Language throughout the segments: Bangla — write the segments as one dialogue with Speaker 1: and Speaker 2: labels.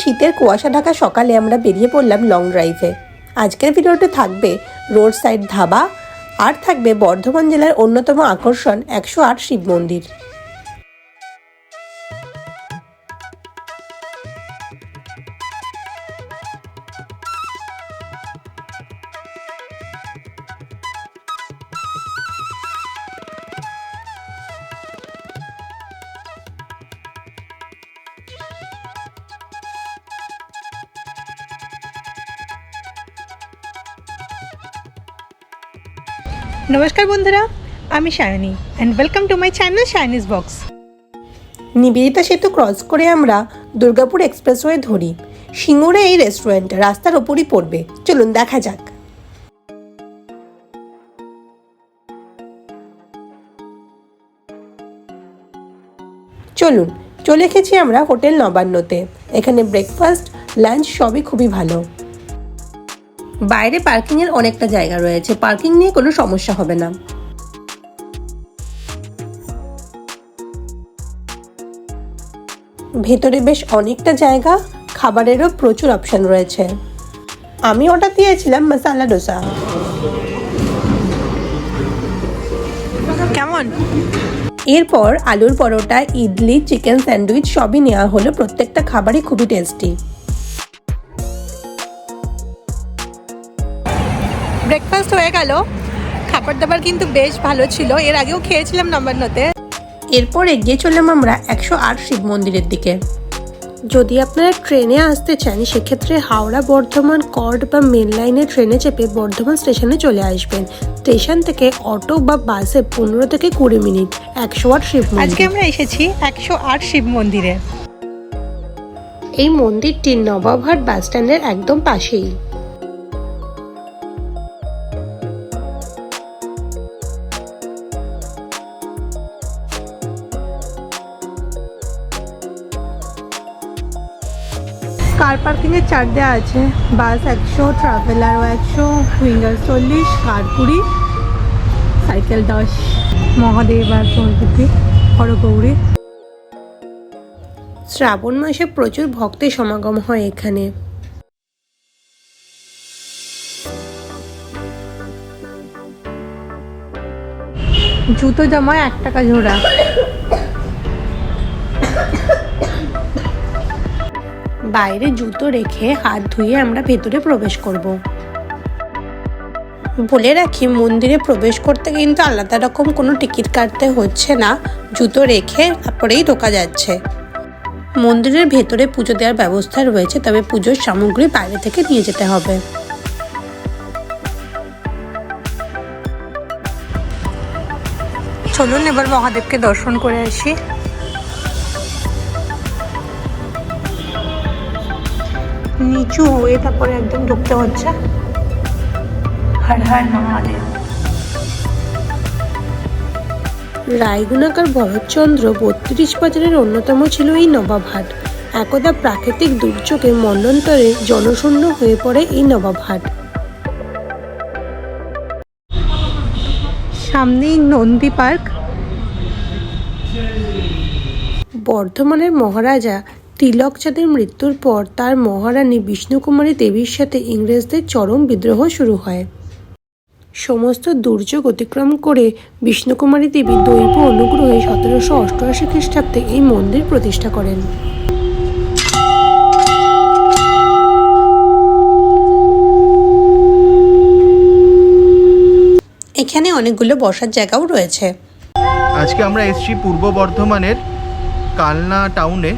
Speaker 1: শীতের কুয়াশা ঢাকা সকালে আমরা বেরিয়ে পড়লাম লং ড্রাইভে আজকের ভিডিওতে থাকবে রোড সাইড ধাবা, আর থাকবে বর্ধমান জেলার অন্যতম আকর্ষণ একশো আট শিব মন্দির।
Speaker 2: নমস্কার বন্ধুরা, আমি Sayani and welcome to my channel shiny's box
Speaker 1: Nivedita Setu cross করে আমরা দুর্গাপুর এক্সপ্রেসওয়ে ধরি। সিঙ্গুরে এই রেস্টুরেন্ট রাস্তার ওপরই পড়বে। চলুন দেখা যাক। চলুন, চলে এসেছি আমরা হোটেল নবান্নতে। এখানে ব্রেকফাস্ট লাঞ্চ সবই খুবই ভালো। বাইরে পার্কিংয়ের অনেকটা জায়গা রয়েছে। পার্কিং নিয়ে কোনো সমস্যা হবে না। ভেতরে বেশ অনেকটা জায়গা খাবারেরও প্রচুর অপশন রয়েছে। আমি অর্ডার দিয়েছিলাম মশালা ডোসা
Speaker 2: কেমন?
Speaker 1: এরপর আলুর পরোটা ইডলি চিকেন স্যান্ডউইচ সবই নেওয়া হলো। প্রত্যেকটা খাবারই খুবই টেস্টি
Speaker 2: ব্রেকফাস্ট হয়ে গেল। খাবার দাবার কিন্তু বেশ ভালো ছিল। এর আগেও খেয়েছিলাম নবান্নতে
Speaker 1: এরপর এগিয়ে চললাম আমরা একশো আট শিব মন্দিরের দিকে। যদি আপনারা ট্রেনে আসতে চান সেক্ষেত্রে হাওড়া বর্ধমান কর্ড বা মেন লাইনে ট্রেনে চেপে বর্ধমান স্টেশনে চলে আসবেন। স্টেশন থেকে অটো বা বাসে পনেরো থেকে কুড়ি মিনিট। একশো আট শিব
Speaker 2: আজকে আমরা এসেছি একশো আট শিব মন্দিরে।
Speaker 1: এই মন্দিরটি নবাবহাট বাস স্ট্যান্ডের একদম পাশেই।
Speaker 2: পার্কিংয়ের চার্জ দেওয়া আছে। বাস একশো ট্রাভেলারও একশো উইঙ্গার চল্লিশ কার কুড়ি সাইকেল দশ, মহাদেব আর প্রভৃতি হরগৌরী।
Speaker 1: শ্রাবণ মাসে প্রচুর ভক্তের সমাগম হয় এখানে।
Speaker 2: জুতো জামা এক টাকা জোড়া।
Speaker 1: বাইরে জুতো রেখে হাত ধুয়ে আমরা ভেতরে প্রবেশ করব। বলে রাখি, মন্দিরে প্রবেশ করতে কিন্তু আলাদা রকম কোনো টিকিট কাটতে হচ্ছে না। জুতো রেখে তারপরেই ঢোকা যাচ্ছে। মন্দিরের ভেতরে পুজো দেওয়ার ব্যবস্থা রয়েছে, তবে পুজোর সামগ্রী বাইরে থেকে নিয়ে যেতে হবে।
Speaker 2: চলুন এবার মহাদেবকে দর্শন করে আসি। নিচু হয়ে তারপরে একদম ঢুকতে হচ্ছে। হর হর মহাদেব
Speaker 1: রায়গুণাকার ভরতচন্দ্র বত্রিশ বাজারের অন্যতম ছিল এই নবাবহাট। একদা প্রাকৃতিক দুর্যোগে মন্বন্তরে জনশূন্য হয়ে পড়ে এই নবাবহাট।
Speaker 2: সামনেই নন্দী পার্ক।
Speaker 1: বর্ধমানের মহারাজা তিলক চাঁদের মৃত্যুর পর তার মহারানী বিষ্ণুকুমারী দেবীর সাথে ইংরেজদের চরম বিদ্রোহ শুরু হয়। সমস্ত দুর্যোগ অতিক্রম করে বিষ্ণুকুমারী দেবী দৈব অনুগ্রহে সতেরোশো অষ্টআশি খ্রিস্টাব্দে এই মন্দির প্রতিষ্ঠা করেন। এখানে অনেকগুলো বসার জায়গাও রয়েছে।
Speaker 3: আজকে আমরা এসেছি পূর্ব বর্ধমানের কালনা টাউনে।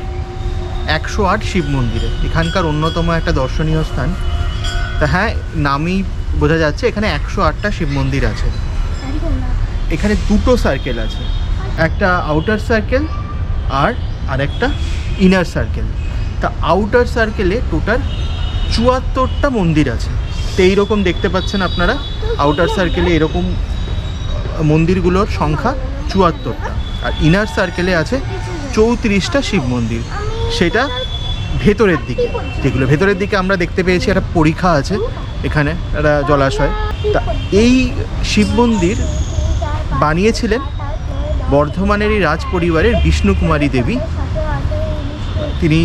Speaker 3: একশো আট শিব মন্দিরে। এখানকার অন্যতম একটা দর্শনীয় স্থান। তা হ্যাঁ নামই বোঝা যাচ্ছে, এখানে একশো আটটা শিব মন্দির আছে। এখানে দুটো সার্কেল আছে, একটা আউটার সার্কেল আর আরেকটা ইনার সার্কেল তা আউটার সার্কেলে টোটাল চুয়াত্তরটা মন্দির আছে। তো এইরকম দেখতে পাচ্ছেন আপনারা আউটার সার্কেলে এরকম মন্দিরগুলোর সংখ্যা চুয়াত্তরটা। আর ইনার সার্কেলে আছে চৌত্রিশটা শিব মন্দির। সেটা ভেতরের দিকে। যেগুলো ভেতরের দিকে আমরা দেখতে পেয়েছি, একটা পরীক্ষা আছে এখানে, একটা জলাশয়। তা এই শিব মন্দির বানিয়েছিলেন বর্ধমানেরই রাজ পরিবারের বিষ্ণুকুমারী দেবী। তিনি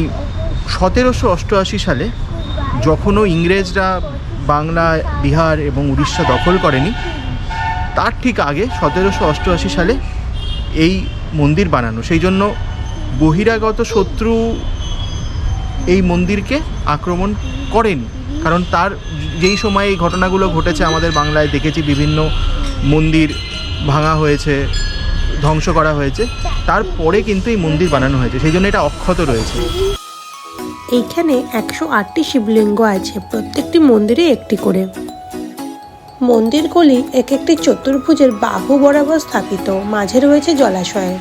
Speaker 3: সতেরোশো অষ্টআশি সালে যখনও ইংরেজরা বাংলা, বিহার এবং উড়িষ্যা দখল করেনি, তার ঠিক আগে সতেরোশো অষ্টআশি সালে এই মন্দির বানানো। সেই জন্য বহিরাগত শত্রু এই মন্দিরকে আক্রমণ করেনি। কারণ তার যেই সময় এই ঘটনাগুলো ঘটেছে, আমাদের বাংলায় দেখেছি বিভিন্ন মন্দির ভাঙা হয়েছে, ধ্বংস করা হয়েছে। তারপরে কিন্তু এই মন্দির বানানো হয়েছে। সেই জন্য এটা অক্ষত রয়েছে।
Speaker 1: এইখানে একশো আটটি শিবলিঙ্গ আছে, প্রত্যেকটি মন্দিরে একটি করে। মন্দিরগুলি এক একটি চতুর্ভুজের বাহু বরাবর স্থাপিত। মাঝে রয়েছে জলাশয়।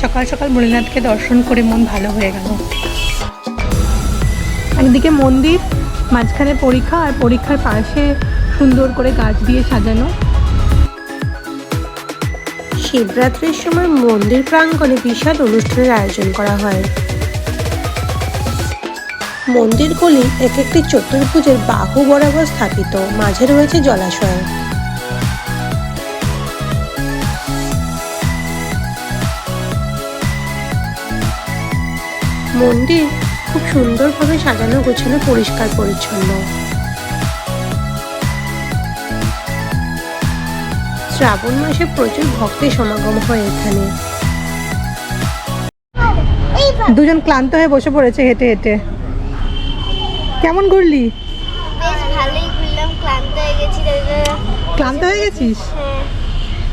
Speaker 2: সকাল সকাল ভোলেনাথকে দর্শন করে মন ভালো হয়ে গেল। একদিকে মন্দির, মাঝখানে পরীক্ষা আর পরীক্ষার পাশে সুন্দর করে গাছ দিয়ে সাজানো।
Speaker 1: শিবরাত্রির সময় মন্দির প্রাঙ্গণে বিশাল অনুষ্ঠানের আয়োজন করা হয়। মন্দিরগুলি এক একটি চতুর্ভুজের বাহু বরাবর স্থাপিত। মাঝে রয়েছে জলাশয়। মন্দির খুব সুন্দরভাবে সাজানো গোছানো পরিষ্কার পরিচ্ছন্ন। শ্রাবণ মাসে প্রচুর ভক্তের সমাগম হয় এখানে।
Speaker 2: দুজন ক্লান্ত হয়ে বসে পড়েছে হেঁটে হেঁটে। কেমন ঘুরলি?
Speaker 4: বেশ ভালোই ঘুরলাম ক্লান্ত হয়ে গেছি
Speaker 2: ক্লান্ত হয়ে গেছিস?
Speaker 4: হ্যাঁ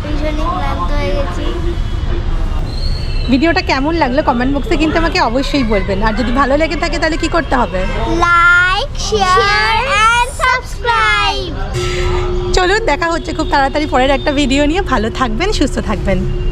Speaker 4: ভীষণই ক্লান্ত হয়ে গেছি।
Speaker 2: ভিডিওটা কেমন লাগল কমেন্ট বক্সে কিন্তু আমাকে অবশ্যই বলবেন। আর যদি ভালো লেগে থাকে তাহলে কি করতে হবে?
Speaker 4: লাইক শেয়ার এন্ড সাবস্ক্রাইব
Speaker 2: চলুন দেখা হচ্ছে খুব তাড়াতাড়ি পরের একটা ভিডিও নিয়ে। ভালো থাকবেন সুস্থ থাকবেন।